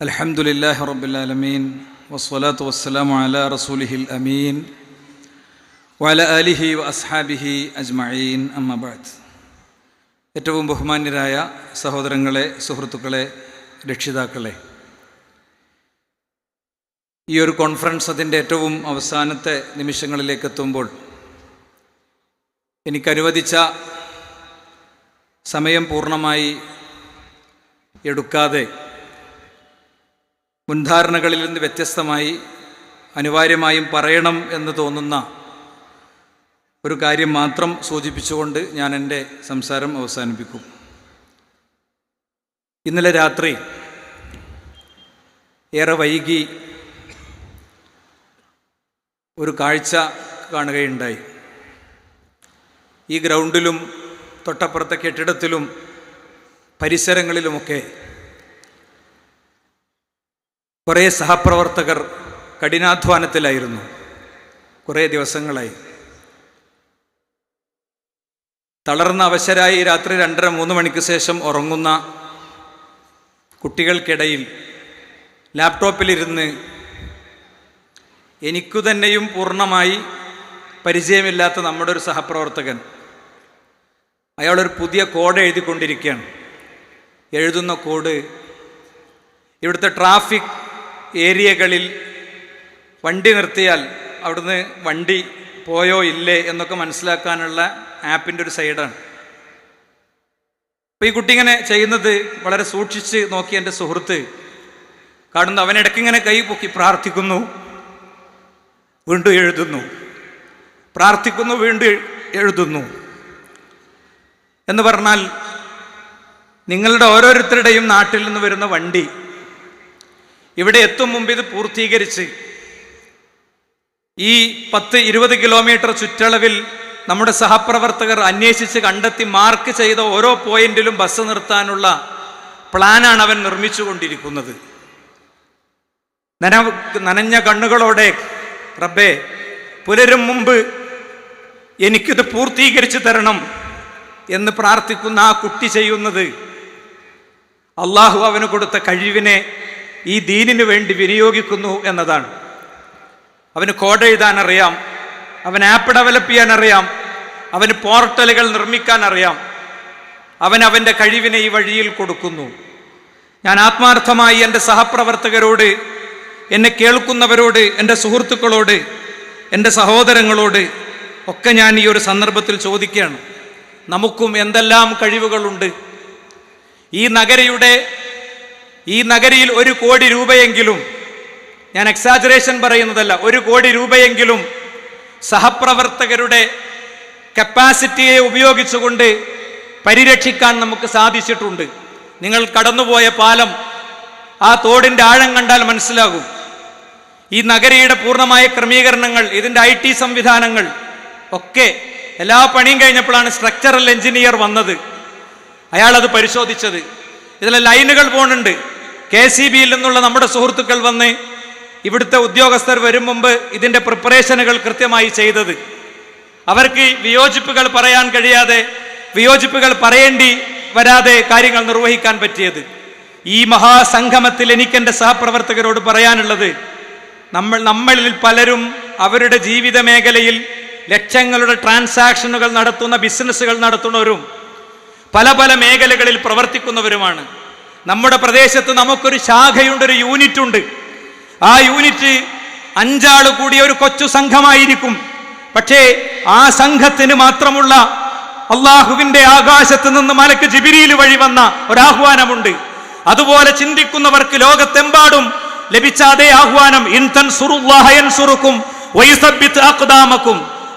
الحمد لله رب العالمين والصلاة والسلام على رسوله الأمين وعلى آله وأصحابه أجمعين أما بعد ഏറ്റവും ബഹുമാന്യരായ സഹോദരങ്ങളെ സുഹൃത്തുക്കളെ രക്ഷിതാക്കളെ ഈ ഒരു കോൺഫറൻസ് അതിൻ്റെ ഏറ്റവും അവസാനത്തെ നിമിഷങ്ങളിലേക്ക് എത്തുമ്പോൾ എനിക്കനുവദിച്ച സമയം പൂർണ്ണമായി എടുക്കാതെ മുൻധാരണകളിൽ നിന്ന് വ്യത്യസ്തമായി അനിവാര്യമായും പറയണം എന്ന് തോന്നുന്ന ഒരു കാര്യം മാത്രം സൂചിപ്പിച്ചുകൊണ്ട് ഞാൻ എന്റെ സംസാരം അവസാനിപ്പിക്കും. ഇന്നലെ രാത്രി ഏറെ വൈകി ഒരു കാഴ്ച കാണുകയുണ്ടായി. ഈ ഗ്രൗണ്ടിലും തൊട്ടപ്പുറത്തെ കെട്ടിടത്തിലും പരിസരങ്ങളിലുമൊക്കെ കുറേ സഹപ്രവർത്തകർ കഠിനാധ്വാനത്തിലായിരുന്നു. കുറേ ദിവസങ്ങളായി. തളർന്ന അവശരായി രാത്രി രണ്ടര മൂന്ന് മണിക്ക് ശേഷം ഉറങ്ങുന്ന കുട്ടികൾക്കിടയിൽ ലാപ്ടോപ്പിലിരുന്ന് എനിക്കു തന്നെയും പൂർണമായി പരിചയമില്ലാത്ത നമ്മുടെ ഒരു സഹപ്രവർത്തകൻ. അയാളൊരു പുതിയ കോഡ് എഴുതിക്കൊണ്ടിരിക്കുകയാണ്. എഴുതുന്ന കോഡ് ഇവിടുത്തെ ട്രാഫിക് ഏരിയകളിൽ വണ്ടി നിർത്തിയാൽ അവിടുന്ന് വണ്ടി പോയോ ഇല്ലേ എന്നൊക്കെ മനസ്സിലാക്കാനുള്ള ആപ്പിന്റെ ഒരു സൈഡാണ്. അപ്പോൾ ഈ കുട്ടി ഇങ്ങനെ ചെയ്യുന്നത് വളരെ സൂക്ഷിച്ച് നോക്കി എന്റെ സുഹൃത്ത് കാണുന്നു. അവനിടയ്ക്ക് ഇങ്ങനെ കൈ പൊക്കി പ്രാർത്ഥിക്കുന്നു വീണ്ടും എഴുതുന്നു. പ്രാർത്ഥിക്കുന്നു വീണ്ടും എഴുതുന്നു. എന്ന് പറഞ്ഞാൽ നിങ്ങളുടെ ഓരോരുത്തരുടെയും നാട്ടിൽ നിന്ന് വരുന്ന വണ്ടി ഇവിടെ എത്തും മുമ്പ് ഇത് പൂർത്തീകരിച്ച് ഈ പത്ത് ഇരുപത് കിലോമീറ്റർ ചുറ്റളവിൽ നമ്മുടെ സഹപ്രവർത്തകർ അന്വേഷിച്ച് കണ്ടെത്തി മാർക്ക് ചെയ്ത ഓരോ പോയിന്റിലും ബസ് നിർത്താനുള്ള പ്ലാനാണ് അവൻ നിർമ്മിച്ചുകൊണ്ടിരിക്കുന്നത്. നന നനഞ്ഞ കണ്ണുകളോടെ റബ്ബേ പുലരും മുമ്പ് എനിക്കിത് പൂർത്തീകരിച്ചു തരണം എന്ന് പ്രാർത്ഥിക്കുന്ന ആ കുട്ടി ചെയ്യുന്നത് അള്ളാഹു അവന് കൊടുത്ത കഴിവിനെ ഈ ദീനിനു വേണ്ടി വിനിയോഗിക്കുന്നു എന്നതാണ്. അവന് കോഡ് എഴുതാൻ അറിയാം അവൻ ആപ്പ് ഡെവലപ്പ് ചെയ്യാൻ അറിയാം അവന് പോർട്ടലുകൾ നിർമ്മിക്കാൻ അറിയാം അവൻ അവന്റെ കഴിവിനെ ഈ വഴിയിൽ കൊടുക്കുന്നു. ഞാൻ ആത്മാർത്ഥമായി എന്റെ സഹപ്രവർത്തകരോട് എന്നെ കേൾക്കുന്നവരോട് എന്റെ സുഹൃത്തുക്കളോട് എന്റെ സഹോദരങ്ങളോട് ഒക്കെ ഞാൻ ഈ ഒരു സന്ദർഭത്തിൽ ചോദിക്കുകയാണ്. നമുക്കും എന്തെല്ലാം കഴിവുകളുണ്ട്? ഈ നഗരയുടെ ഈ നഗരിയിൽ ഒരു കോടി രൂപയെങ്കിലും ഞാൻ എക്സാജറേഷൻ പറയുന്നതല്ല ഒരു കോടി രൂപയെങ്കിലും സഹപ്രവർത്തകരുടെ കപ്പാസിറ്റിയെ ഉപയോഗിച്ചുകൊണ്ട് പരിരക്ഷിക്കാൻ നമുക്ക് സാധിച്ചിട്ടുണ്ട്. നിങ്ങൾ കടന്നുപോയ പാലം ആ തോടിന്റെ ആഴം കണ്ടാൽ മനസ്സിലാകും. ഈ നഗരിയുടെ പൂർണമായ ക്രമീകരണങ്ങൾ ഇതിന്റെ ഐ ടി സംവിധാനങ്ങൾ ഒക്കെ എല്ലാ പണിയും കഴിഞ്ഞപ്പോഴാണ് സ്ട്രക്ചറൽ എഞ്ചിനീയർ വന്നത്. അയാളത് പരിശോധിച്ചത്. ഇതിലെ ലൈനുകൾ പോകുന്നുണ്ട് കെ സി ബിയിൽ നിന്നുള്ള നമ്മുടെ സുഹൃത്തുക്കൾ വന്ന് ഇവിടുത്തെ ഉദ്യോഗസ്ഥർ വരും മുമ്പ് ഇതിന്റെ പ്രിപ്പറേഷനുകൾ കൃത്യമായി ചെയ്തത്. അവർക്ക് വിയോജിപ്പുകൾ പറയാൻ കഴിയാതെ വിയോജിപ്പുകൾ പറയേണ്ടി വരാതെ കാര്യങ്ങൾ നിർവഹിക്കാൻ പറ്റിയത്. ഈ മഹാസംഗമത്തിൽ എനിക്ക് എന്റെ സഹപ്രവർത്തകരോട് പറയാനുള്ളത് നമ്മൾ നമ്മളിൽ പലരും അവരുടെ ജീവിത മേഖലയിൽ ലക്ഷങ്ങളുടെ ട്രാൻസാക്ഷനുകൾ നടത്തുന്ന ബിസിനസ്സുകൾ നടത്തുന്നവരും പല പല മേഖലകളിൽ പ്രവർത്തിക്കുന്നവരുമാണ്. നമ്മുടെ പ്രദേശത്ത് നമുക്കൊരു ശാഖയുണ്ട് ഒരു യൂണിറ്റ് ഉണ്ട് ആ യൂണിറ്റ് അഞ്ചാൾ കൂടിയ ഒരു കൊച്ചു സംഘമായിരിക്കും. പക്ഷേ ആ സംഘത്തിന് മാത്രമുള്ള അള്ളാഹുവിന്റെ ആകാശത്ത് നിന്ന് മലക്ക് ജിബിരിയിൽ വഴി വന്ന ഒരാഹ്വാനമുണ്ട്. അതുപോലെ ചിന്തിക്കുന്നവർക്ക് ലോകത്തെമ്പാടും ലഭിച്ച അതേ ആഹ്വാനം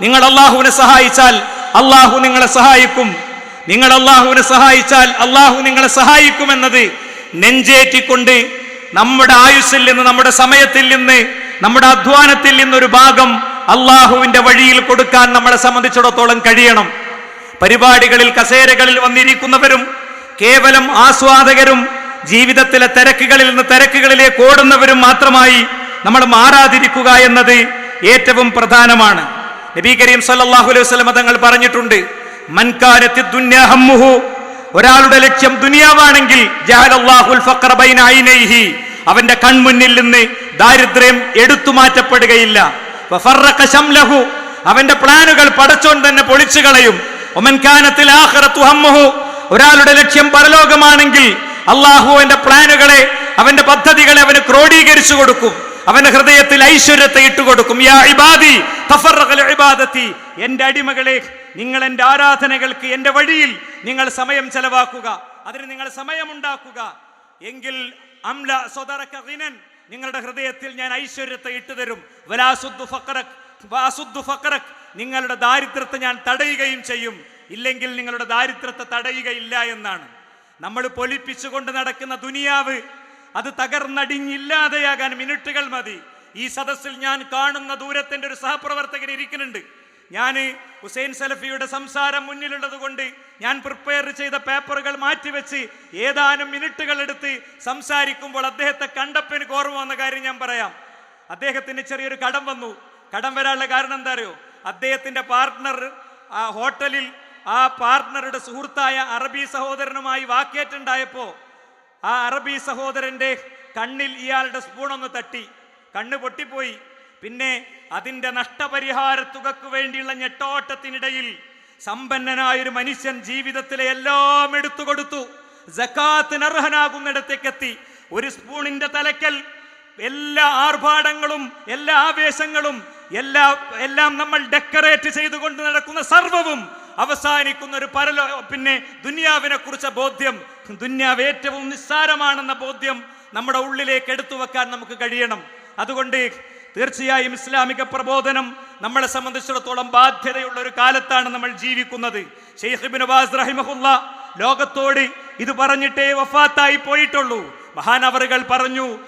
നിങ്ങൾ അള്ളാഹുവിനെ സഹായിച്ചാൽ അള്ളാഹു നിങ്ങളെ സഹായിക്കും. നിങ്ങൾ അള്ളാഹുവിനെ സഹായിച്ചാൽ അള്ളാഹു നിങ്ങളെ സഹായിക്കുമെന്നത് നെഞ്ചേറ്റിക്കൊണ്ട് നമ്മുടെ ആയുസ്സിൽ നിന്ന് നമ്മുടെ സമയത്തിൽ നിന്ന് നമ്മുടെ അധ്വാനത്തിൽ നിന്നൊരു ഭാഗം അള്ളാഹുവിന്റെ വഴിയിൽ കൊടുക്കാൻ നമ്മളെ സംബന്ധിച്ചിടത്തോളം കഴിയണം. പരിപാടികളിൽ കസേരകളിൽ വന്നിരിക്കുന്നവരും കേവലം ആസ്വാദകരും ജീവിതത്തിലെ തിരക്കുകളിൽ നിന്ന് തിരക്കുകളിലേക്ക് ഓടുന്നവരും മാത്രമായി നമ്മൾ മാറാതിരിക്കുക എന്നത് ഏറ്റവും പ്രധാനമാണ്. നബി കരീം സല്ലാഹു അലൈഹി വസ്ലമ തങ്ങൾ പറഞ്ഞിട്ടുണ്ട് മൻകാനത്തി ദുന്യാഹമ്മുഹു ഒരാളുടെ ലക്ഷ്യം ദുനിയാവാണെങ്കിൽ അവന്റെ കൺമുന്നിൽ നിന്ന് ദാരിദ്ര്യം എടുത്തു മാറ്റപ്പെടുകയില്ല. അവന്റെ പ്ലാനുകൾ പടച്ചോൻ തന്നെ പൊളിച്ചു കളയും. ഒമൻകാനത്തിൽ. ഒരാളുടെ ലക്ഷ്യം പരലോകമാണെങ്കിൽ അള്ളാഹു അവന്റെ പ്ലാനുകളെ അവന്റെ പദ്ധതികളെ അവന് ക്രോഡീകരിച്ചു കൊടുക്കും. അവന്റെ ഹൃദയത്തിൽ ഐശ്വര്യത്തെ ഇട്ടുകൊടുക്കും. എന്റെ അടിമകളെ നിങ്ങൾ എന്റെ ആരാധനകൾക്ക് എന്റെ വഴിയിൽ നിങ്ങൾ സമയം ചെലവാക്കുക. അതിന് നിങ്ങൾ സമയമുണ്ടാക്കുക. എങ്കിൽ അംല സ്വതറക റിനൻ നിങ്ങളുടെ ഹൃദയത്തിൽ ഞാൻ ഐശ്വര്യത്തെ ഇട്ടുതരും. വലാസുദ്ദു ഫഖറക് വാസുദ്ദു ഫഖറക് നിങ്ങളുടെ ദാരിദ്ര്യത്തെ ഞാൻ തടയുകയും ചെയ്യും. ഇല്ലെങ്കിൽ നിങ്ങളുടെ ദാരിദ്ര്യത്തെ തടയുകയില്ല എന്നാണ്. നമ്മൾ പൊലിപ്പിച്ചുകൊണ്ട് നടക്കുന്ന ദുനിയാവ് അത് തകർന്നടിഞ്ഞില്ലാതെയാകാൻ മിനിറ്റുകൾ മതി. ഈ സദസ്സിൽ ഞാൻ കാണുന്ന ദൂരത്തിന്റെ ഒരു സഹപ്രവർത്തകൻ ഇരിക്കുന്നുണ്ട്. ഞാൻ ഹുസൈൻ സലഫിയുടെ സംസാരം മുന്നിലുള്ളത് കൊണ്ട് ഞാൻ പ്രിപ്പയർ ചെയ്ത പേപ്പറുകൾ മാറ്റിവെച്ച് ഏതാനും മിനിറ്റുകൾ എടുത്ത് സംസാരിക്കുമ്പോൾ അദ്ദേഹത്തെ കണ്ടപ്പോൾ എനിക്ക് ഓർമ്മ വന്ന കാര്യം ഞാൻ പറയാം. അദ്ദേഹത്തിന് ചെറിയൊരു കടം വന്നു. കടം വരാനുള്ള കാരണം എന്താ അറിയോ അദ്ദേഹത്തിന്റെ പാർട്ട്ണർ ആ ഹോട്ടലിൽ ആ പാർട്ട്ണറുടെ സുഹൃത്തായ അറബി സഹോദരനുമായി വാക്കേറ്റുണ്ടായപ്പോൾ ആ അറബി സഹോദരന്റെ കണ്ണിൽ ഇയാളുടെ സ്പൂണൊന്ന് തട്ടി. കണ്ണ് പൊട്ടിപ്പോയി. പിന്നെ അതിന്റെ നഷ്ടപരിഹാര തുകക്ക് വേണ്ടിയുള്ള ഞെട്ടോട്ടത്തിനിടയിൽ സമ്പന്നനായൊരു മനുഷ്യൻ ജീവിതത്തിലെ എല്ലാം എടുത്തു കൊടുത്തു. ജക്കാത്തിന് അർഹനാകുന്നിടത്തേക്കെത്തി. ഒരു സ്പൂണിന്റെ തലയ്ക്കൽ എല്ലാ ആർഭാടങ്ങളും എല്ലാ ആവേശങ്ങളും എല്ലാ എല്ലാം നമ്മൾ ഡെക്കറേറ്റ് ചെയ്തുകൊണ്ട് നടക്കുന്ന സർവവും അവസാനിക്കുന്ന ഒരു പരലോ പിന്നെ ദുന്യാവിനെ കുറിച്ച ബോധ്യം ദുന്യാവ് ഏറ്റവും നിസ്സാരമാണെന്ന ബോധ്യം നമ്മുടെ ഉള്ളിലേക്ക് എടുത്തു വെക്കാൻ നമുക്ക് കഴിയണം. അതുകൊണ്ട് തീർച്ചയായും ഇസ്ലാമിക പ്രബോധനം നമ്മളെ സംബന്ധിച്ചിടത്തോളം ബാധ്യതയുള്ള ഒരു കാലത്താണ് നമ്മൾ ജീവിക്കുന്നത്. ഷെയ്ഖിബിൻ ലോകത്തോട് ഇത് പറഞ്ഞിട്ടേ വഫാത്തായി പോയിട്ടുള്ളൂ. മഹാനവറുകൾ പറഞ്ഞു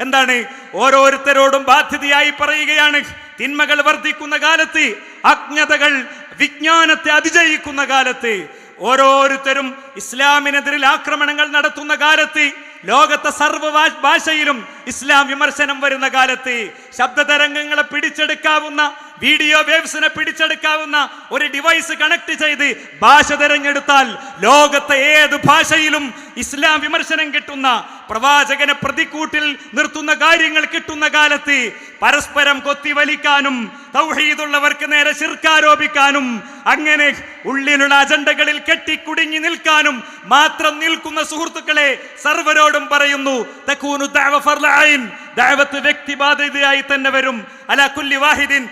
എന്താണ്? ഓരോരുത്തരോടും ബാധ്യതയായി പറയുകയാണ്. തിന്മകൾ വർദ്ധിക്കുന്ന കാലത്ത് അജ്ഞതകൾ വിജ്ഞാനത്തെ അതിജയിക്കുന്ന കാലത്ത് ഓരോരുത്തരും ഇസ്ലാമിനെതിരിൽ ആക്രമണങ്ങൾ നടത്തുന്ന കാലത്ത് ലോകത്തെ സർവ ഭാഷയിലും ഇസ്ലാം വിമർശനം വരുന്ന കാലത്ത് ശബ്ദതരംഗങ്ങളെ പിടിച്ചെടുക്കാവുന്ന വീഡിയോ വേവ്സിനെ പിടിച്ചെടുക്കാവുന്ന ഒരു ഡിവൈസ് കണക്ട് ചെയ്ത് ഭാഷ തിരഞ്ഞെടുത്താൽ ലോകത്തെ ഏത് ഭാഷയിലും ഇസ്ലാം വിമർശനം കിട്ടുന്ന പ്രവാചകനെ പ്രതിക്കൂട്ടിൽ നിർത്തുന്ന കാര്യങ്ങൾ കിട്ടുന്ന കാലത്ത് പരസ്പരം കൊത്തിവലിക്കാനും തൗഹീദുള്ളവർക്ക് നേരെ ശിർക്കാരോപിക്കാനും അങ്ങനെ ഉള്ളിലുള്ള അജണ്ടകളിൽ കെട്ടിക്കുടുങ്ങി നിൽക്കാനും മാത്രം നിൽക്കുന്ന സുഹൃത്തുക്കളെ സർവരോടും പറയുന്നു തക്കൂനു ദഅവ ഫർള ഐൻ. ദഅവത്ത് വ്യക്തി തന്നെ വരും അല കുല്ലി വാഹിദിൻ.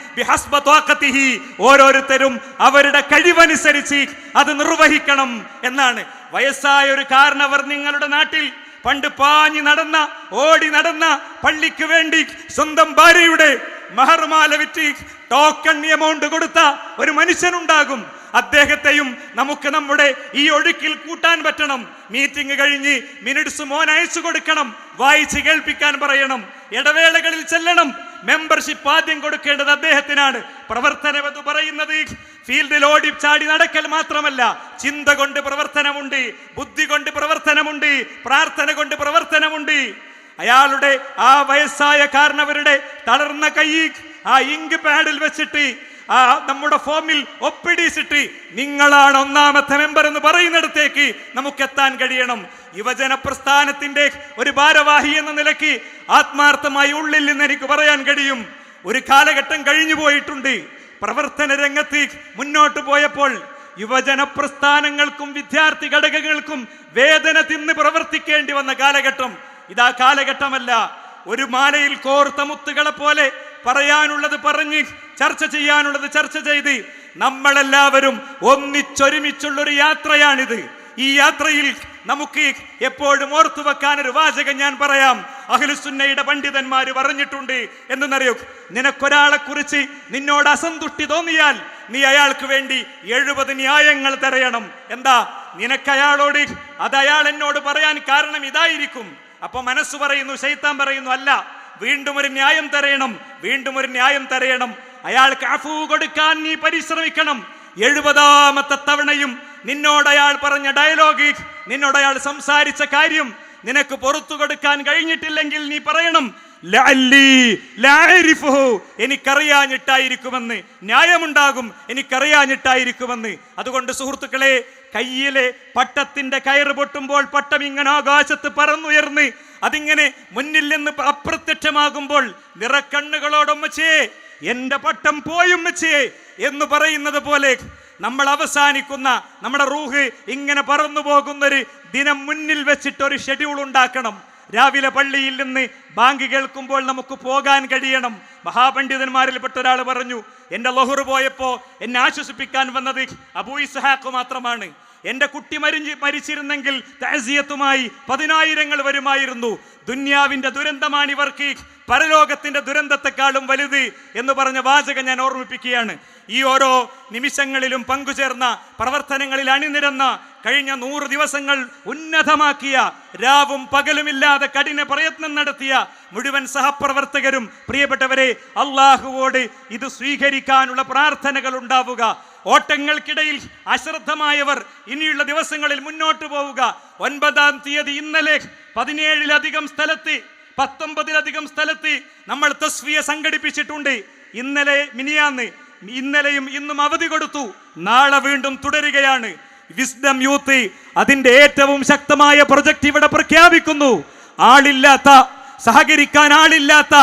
ഓരോരുത്തരും അവരുടെ കഴിവനുസരിച്ച് അത് നിർവഹിക്കണം എന്നാണ് വയസ്സായ ഒരു കാരണവർ നിങ്ങളുടെ നാട്ടിൽ പണ്ട് പാഞ്ഞു നടന്ന ഓടി നടന്ന പള്ളിക്ക് വേണ്ടി സ്വന്തം ഭാര്യയുടെ മഹർമാല വിറ്റ് ടോക്കൺ എമൗണ്ട് കൊടുത്ത ഒരു മനുഷ്യനുണ്ടാകും. അദ്ദേഹത്തെയും നമുക്ക് നമ്മുടെ ഈ ഒഴുക്കിൽ കൂട്ടാൻ പറ്റണം. മീറ്റിംഗ് കഴിഞ്ഞ് മിനിറ്റ്സ് മോൻ അയച്ചു കൊടുക്കണം. വായിച്ച് കേൾപ്പിക്കാൻ പറയണം. ഇടവേളകളിൽ ചെല്ലണം. മെമ്പർഷിപ്പ് ആദ്യം കൊടുക്കേണ്ടത് അദ്ദേഹത്തിനാണ്. പ്രവർത്തനം എന്ന് പറയുന്നത് ഫീൽഡിൽ ഓടി ചാടി നടക്കൽ മാത്രമല്ല ചിന്ത കൊണ്ട് പ്രവർത്തനമുണ്ട് ബുദ്ധി കൊണ്ട് പ്രവർത്തനമുണ്ട് പ്രാർത്ഥന കൊണ്ട് പ്രവർത്തനമുണ്ട്. അയാളുടെ ആ വയസ്സായ കാരണവരുടെ തളർന്ന കൈ ആ ഇങ്ക് പാഡിൽ വെച്ചിട്ട് ആ നമ്മുടെ ഫോമിൽ ഒപ്പിടിച്ചിട്ട് നിങ്ങളാണ് ഒന്നാമത്തെ മെമ്പർ എന്ന് പറയുന്നിടത്തേക്ക് നമുക്ക് എത്താൻ കഴിയണം. യുവജന പ്രസ്ഥാനത്തിന്റെ ഒരു ഭാരവാഹി എന്ന നിലയ്ക്ക് ആത്മാർത്ഥമായി ഉള്ളിൽ നിന്ന് എനിക്ക് പറയാൻ കഴിയും. ഒരു കാലഘട്ടം കഴിഞ്ഞു പോയിട്ടുണ്ട്. പ്രവർത്തന രംഗത്ത് മുന്നോട്ട് പോയപ്പോൾ യുവജന പ്രസ്ഥാനങ്ങൾക്കും വിദ്യാർത്ഥി ഘടകങ്ങൾക്കും വേദന തിന്ന് പ്രവർത്തിക്കേണ്ടി വന്ന കാലഘട്ടം. ഇതാ കാലഘട്ടമല്ല. ഒരു മാലയിൽ കോർത്ത മുത്തുകളെ പോലെ പറയാനുള്ളത് പറഞ്ഞ് ചർച്ച ചെയ്യാനുള്ളത് ചർച്ച ചെയ്ത് നമ്മളെല്ലാവരും ഒന്നിച്ചൊരുമിച്ചുള്ളൊരു യാത്രയാണിത്. ഈ യാത്രയിൽ നമുക്ക് എപ്പോഴും ഓർത്തു വെക്കാൻ ഒരു വാചകം ഞാൻ പറയാം. അഖിലുസുന്നയുടെ പണ്ഡിതന്മാർ പറഞ്ഞിട്ടുണ്ട്. എന്തെന്നറിയോ? നിനക്കൊരാളെ കുറിച്ച് നിന്നോട് അസന്തുഷ്ടി തോന്നിയാൽ നീ അയാൾക്ക് വേണ്ടി എഴുപത് ന്യായങ്ങൾ തരയണം. എന്താ? നിനക്ക് അയാളോട് അത് അയാൾ എന്നോട് പറയാൻ കാരണം ഇതായിരിക്കും. അപ്പൊ മനസ്സ് പറയുന്നു ശൈത്താൻ പറയുന്നു അല്ല. വീണ്ടും ഒരു ന്യായം തരയണം വീണ്ടും ഒരു ന്യായം തരയണം അയാൾക്ക് അഫു കൊടുക്കാൻ നീ പരിശ്രമിക്കണം എഴുപതാമത്തെ തവണയും നിന്നോട് അയാൾ പറഞ്ഞ ഡയലോഗ് നിന്നോട് അയാൾ സംസാരിച്ച കാര്യം നിനക്ക് പുറത്തു കൊടുക്കാൻ കഴിഞ്ഞിട്ടില്ലെങ്കിൽ നീ പറയണം. എനിക്കറിയാഞ്ഞിട്ടായിരിക്കുമെന്ന്. ന്യായമുണ്ടാകും എനിക്കറിയാഞ്ഞിട്ടായിരിക്കുമെന്ന്. അതുകൊണ്ട് സുഹൃത്തുക്കളെ കയ്യിലെ പട്ടത്തിന്റെ കയറ് പൊട്ടുമ്പോൾ പട്ടം ഇങ്ങനെ ആകാശത്ത് പറന്നുയർന്ന് അതിങ്ങനെ മുന്നിൽ നിന്ന് അപ്രത്യക്ഷമാകുമ്പോൾ നിറക്കണ്ണുകളോടൊമ്മച്ചേ എന്റെ പട്ടം പോയുമ്മച്ചേ എന്ന് പറയുന്നത് പോലെ നമ്മൾ അവസാനിക്കുന്ന നമ്മുടെ റൂഹ് ഇങ്ങനെ പറന്നു പോകുന്നൊരു ദിനം മുന്നിൽ വെച്ചിട്ട് ഒരു ഷെഡ്യൂൾ ഉണ്ടാക്കണം. രാവിലെ പള്ളിയിൽ നിന്ന് ബാങ്ക് കേൾക്കുമ്പോൾ നമുക്ക് പോകാൻ കഴിയണം. മഹാപണ്ഡിതന്മാരിൽപ്പെട്ട ഒരാൾ പറഞ്ഞു എന്റെ ലൊഹറ് പോയപ്പോൾ എന്നെ ആശ്വസിപ്പിക്കാൻ വന്നത് അബൂ ഇസ്ഹാഖ് മാത്രമാണ്. എന്റെ കുട്ടി മരിഞ്ഞ് മരിച്ചിരുന്നെങ്കിൽ തഹസിയത്തുമായി പതിനായിരങ്ങൾ വരുമായിരുന്നു. ദുന്യാവിന്റെ ദുരന്തമാണ് ഇവർക്ക്. പരലോകത്തിന്റെ ദുരന്തത്തെക്കാളും വലുത് എന്ന് പറഞ്ഞ വാചകം ഞാൻ ഓർമ്മിപ്പിക്കുകയാണ്. ഈ ഓരോ നിമിഷങ്ങളിലും പങ്കുചേർന്ന പ്രവർത്തനങ്ങളിൽ അണിനിരന്ന കഴിഞ്ഞ നൂറ് ദിവസങ്ങൾ ഉന്നതമാക്കിയ രാവും പകലുമില്ലാതെ കഠിന പ്രയത്നം നടത്തിയ മുഴുവൻ സഹപ്രവർത്തകരും പ്രിയപ്പെട്ടവരെ അള്ളാഹുവോട് ഇത് സ്വീകരിക്കാനുള്ള പ്രാർത്ഥനകൾ ഉണ്ടാവുക. ഓട്ടങ്ങൾക്കിടയിൽ അശ്രദ്ധമായവർ ഇനിയുള്ള ദിവസങ്ങളിൽ മുന്നോട്ട് പോവുക. ഒൻപതാം തീയതി ഇന്നലെ പതിനേഴിലധികം സ്ഥലത്ത് പത്തൊമ്പതിലധികം സ്ഥലത്ത് നമ്മൾ തസ്വിയെ സംഘടിപ്പിച്ചിട്ടുണ്ട്. ഇന്നലെ മിനിയാന്ന് ഇന്നലെയും ഇന്നും അവധി കൊടുത്തു. നാളെ വീണ്ടും തുടരുകയാണ്. വിസ്ഡം യൂത്ത് അതിന്റെ ഏറ്റവും ശക്തമായ പ്രൊജക്ട് ഇവിടെ പ്രഖ്യാപിക്കുന്നു. ആളില്ലാത്ത സഹകരിക്കാൻ ആളില്ലാത്ത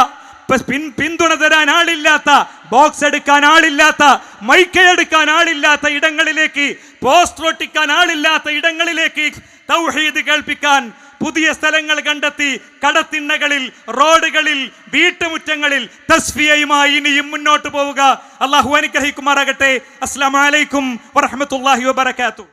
പിൻ പിന്തുണ തരാൻ ആളില്ലാത്ത ബോക്സ് എടുക്കാൻ ആളില്ലാത്ത മൈക്കയെടുക്കാൻ ആളില്ലാത്ത ഇടങ്ങളിലേക്ക് പോസ്റ്റർ ഒട്ടിക്കാൻ ആളില്ലാത്ത ഇടങ്ങളിലേക്ക് തൗഹീദ് കേൾപ്പിക്കാൻ പുതിയ സ്ഥലങ്ങൾ കണ്ടെത്തി കടത്തിണ്ണകളിൽ റോഡുകളിൽ വീട്ടുമുറ്റങ്ങളിൽ തസ്ഫിയയുമായി ഇനിയും മുന്നോട്ട് പോവുക. അള്ളാഹു അനുഗ്രഹിക്കുമാറാകട്ടെ. അസ്സലാമു അലൈക്കും വറഹ്മത്തുള്ളാഹി വബറകാതുഹു.